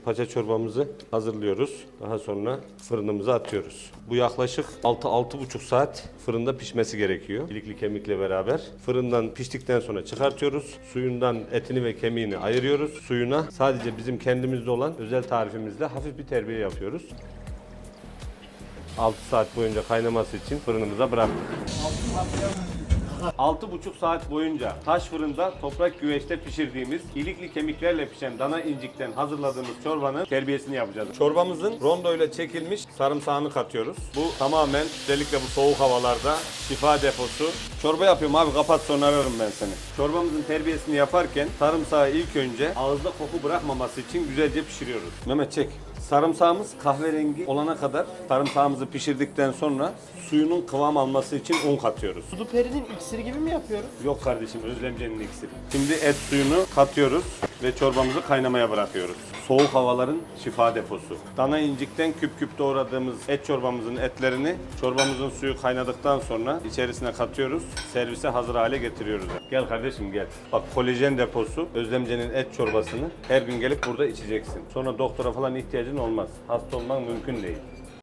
paça çorbamızı hazırlıyoruz. Daha sonra fırınımıza atıyoruz. Bu yaklaşık 6-6,5 saat fırında pişmesi gerekiyor. İlikli kemikle beraber. Fırından piştikten sonra çıkartıyoruz. Suyundan etini ve kemiğini ayırıyoruz. Suyuna sadece bizim kendimizde olan özel tarifimizle hafif bir terbiye yapıyoruz. 6 saat boyunca kaynaması için fırınımıza bıraktık. 6,5 saat boyunca taş fırında toprak güveçte pişirdiğimiz ilikli kemiklerle pişen dana incikten hazırladığımız çorbanın terbiyesini yapacağız. Çorbamızın rondo ile çekilmiş sarımsağını katıyoruz. Bu tamamen özellikle bu soğuk havalarda şifa deposu. Çorba yapıyorum abi kapat sonra ararım ben seni. Çorbamızın terbiyesini yaparken sarımsağı ilk önce ağızda koku bırakmaması için güzelce pişiriyoruz. Mehmet çek. Sarımsağımız kahverengi olana kadar sarımsağımızı pişirdikten sonra suyunun kıvam alması için un katıyoruz. Dudu Peri'nin iksiri gibi mi yapıyoruz? Yok kardeşim Özlemce'nin iksiri. Şimdi et suyunu katıyoruz ve çorbamızı kaynamaya bırakıyoruz. Soğuk havaların şifa deposu. Dana incikten küp küp doğradığımız et çorbamızın etlerini çorbamızın suyu kaynadıktan sonra içerisine katıyoruz. Servise hazır hale getiriyoruz. Gel kardeşim gel. Bak kolajen deposu Özlemce'nin et çorbasını her gün gelip burada içeceksin. Sonra doktora falan ihtiyacın olmaz. Hasta olman mümkün değil.